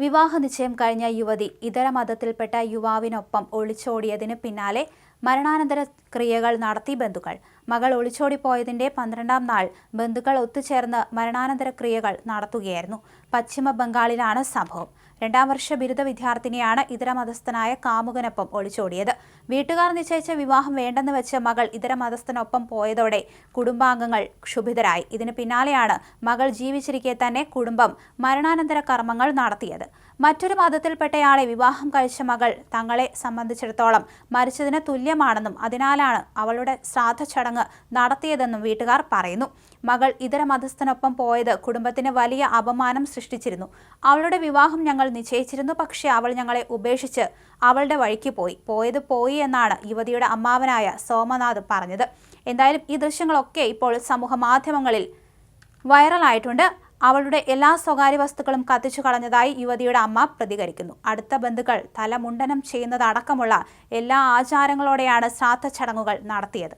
വിവാഹ നിശ്ചയം കഴിഞ്ഞ യുവതി ഇതര മതത്തിൽപ്പെട്ട യുവാവിനൊപ്പം ഒളിച്ചോടിയതിന് പിന്നാലെ മരണാനന്തര ക്രിയകൾ നടത്തി ബന്ധുക്കൾ. മകൾ ഒളിച്ചോടിപ്പോയതിന്റെ പന്ത്രണ്ടാം നാൾ ബന്ധുക്കൾ ഒത്തുചേർന്ന് മരണാനന്തര ക്രിയകൾ നടത്തുകയായിരുന്നു. പശ്ചിമ ബംഗാളിലാണ് സംഭവം. രണ്ടാം വർഷ ബിരുദ വിദ്യാർത്ഥിനിയാണ് ഇതര മതസ്ഥനായ കാമുകനൊപ്പം ഒളിച്ചോടിയത്. വീട്ടുകാർ നിശ്ചയിച്ച വിവാഹം വേണ്ടെന്ന് വെച്ച് മകൾ ഇതര മതസ്ഥനൊപ്പം പോയതോടെ കുടുംബാംഗങ്ങൾ ക്ഷുഭിതരായി. ഇതിന് പിന്നാലെയാണ് മകൾ ജീവിച്ചിരിക്കെ തന്നെ കുടുംബം മരണാനന്തര കർമ്മങ്ങൾ നടത്തിയത്. മറ്റൊരു മതത്തിൽപ്പെട്ടയാളെ വിവാഹം കഴിച്ച മകൾ തങ്ങളെ സംബന്ധിച്ചിടത്തോളം മരിച്ചതിന് തുല്യമാണെന്നും അതിനാലാണ് അവളുടെ ശ്രാദ്ധ ചടങ്ങ് നടത്തിയതെന്നും വീട്ടുകാർ പറയുന്നു. മകൾ ഇതര മതസ്ഥനൊപ്പം പോയത് കുടുംബത്തിന് വലിയ അപമാനം സൃഷ്ടിച്ചിരുന്നു. അവളുടെ വിവാഹം ഞങ്ങൾ നിശ്ചയിച്ചിരുന്നു. പക്ഷേ അവൾ ഞങ്ങളെ ഉപേക്ഷിച്ച് അവളുടെ വഴിക്ക് പോയി. പോയത് പോയി എന്നാണ് യുവതിയുടെ അമ്മാവനായ സോമനാഥ് പറഞ്ഞത്. എന്തായാലും ഈ ദൃശ്യങ്ങളൊക്കെ ഇപ്പോൾ സമൂഹ മാധ്യമങ്ങളിൽ വൈറലായിട്ടുണ്ട്. അവളുടെ എല്ലാ സ്വകാര്യ വസ്തുക്കളും കത്തിച്ചു കളഞ്ഞതായി യുവതിയുടെ അമ്മ പ്രതികരിക്കുന്നു. അടുത്ത ബന്ധുക്കൾ തലമുണ്ടനം ചെയ്യുന്നതടക്കമുള്ള എല്ലാ ആചാരങ്ങളോടെയാണ് ശ്രാദ്ധ ചടങ്ങുകൾ നടത്തിയത്.